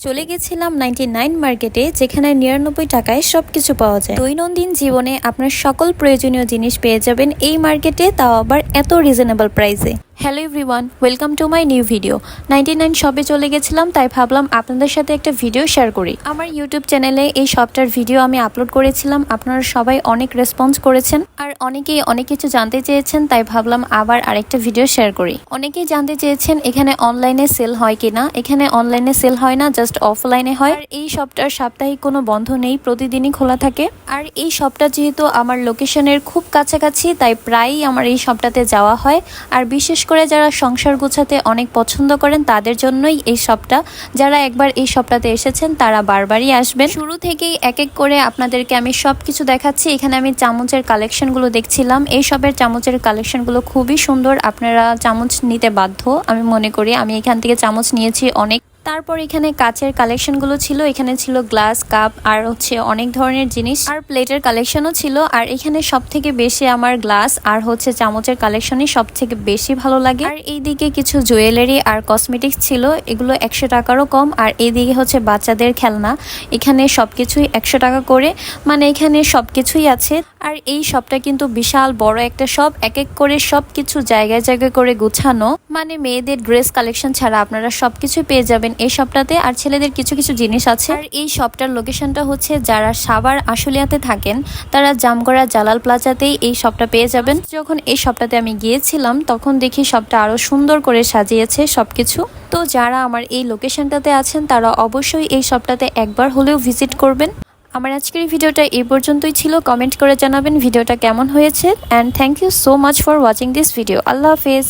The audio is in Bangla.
চলে গেছিলাম নাইনটি নাইন মার্কেটে যেখানে নিরানব্বই টাকায় সবকিছু পাওয়া যায়। দৈনন্দিন জীবনে আপনার সকল প্রয়োজনীয় জিনিস পেয়ে যাবেন এই মার্কেটে তাও আবার এত রিজনেবল প্রাইসে hello everyone welcome to my new video ninety nine শপে চলে গেছিলাম, তাই ভাবলাম আপনাদের সাথে একটা ভিডিও শেয়ার করি। আমার ইউটিউব চ্যানেলে এই শপটার ভিডিও আমি আপলোড করেছিলাম, আপনারা সবাই অনেক রেসপন্স করেছেন, আর অনেকেই অনেক কিছু জানতে চেয়েছেন, তাই ভাবলাম আবার আরেকটা ভিডিও শেয়ার করি। অনেকেই জানতে চেয়েছেন এখানে অনলাইনে সেল হয় কিনা, এখানে অনলাইনে সেল হয় না জাস্ট অফলাইনে হয়। আর এই শপটার সাপ্তাহিক কোনো বন্ধ নেই, প্রতিদিনই খোলা থাকে। আর এই শপটা যেহেতু আমার লোকেশনের খুব কাছাকাছি, তাই প্রায়ই আমার এই শপটাতে যাওয়া হয়। আর বিশেষ করে যারা সংসার গোছাতে অনেক পছন্দ করেন, তাদের জন্যই এই শপটা যারা একবার এই শপটাতে এসেছেন, তারা বারবারই আসবেন। শুরু থেকেই এক এক করে আপনাদেরকে আমি সব কিছু দেখাচ্ছি। এখানে আমি চামচের কালেকশনগুলো দেখছিলাম। এই সবের চামচের কালেকশনগুলো খুবই সুন্দর। আপনারা চামচ নিতে বাধ্য, আমি মনে করি। আমি এখান থেকে চামচ নিয়েছি অনেক। তারপর এখানে কাচের কালেকশনগুলো ছিল। এখানে ছিল গ্লাস কাপ আর হচ্ছে অনেক ধরনের জিনিস। আর প্লেটের কালেকশনও ছিল। আর এখানে সব থেকে বেশি আমার গ্লাস আর হচ্ছে চামচের কালেকশনই সব থেকে বেশি ভালো লাগে। আর এইদিকে কিছু জুয়েলারি আর কসমেটিক্স ছিল। এগুলো একশো টাকারও কম। আর এইদিকে হচ্ছে বাচ্চাদের খেলনা। এখানে সব কিছুই একশো টাকা করে। মানে এখানে সব কিছুই আছে। আর এই শপটা কিন্তু বিশাল বড় একটা শপ এক এক করে সব কিছু জায়গায় জায়গায় করে গুছানো। মানে মেয়েদের ড্রেস কালেকশন ছাড়া আপনারা সবকিছু পেয়ে যাবেন। এই শপটাতে আর ছেলেদের কিছু কিছু জিনিস আছে। আর এই শপটার লোকেশনটা হচ্ছে যারা সাবার আশুলিয়াতে থাকেন, তারা জামগড়া জালাল প্লাজাতেই এই শপটা পেয়ে যাবেন। যখন এই শপটাতে আমি গিয়েছিলাম, তখন দেখি শপটা আরও সুন্দর করে সাজিয়েছে সবকিছু। তো যারা আমার এই লোকেশনটাতে আছেন, তারা অবশ্যই এই শপটাতে একবার হলেও ভিজিট করবেন। আমার আজকের ভিডিওটা এই পর্যন্তই ছিল। কমেন্ট করে জানাবেন ভিডিওটা কেমন হয়েছে। And thank you so much for watching this video আল্লাহ হাফেজ।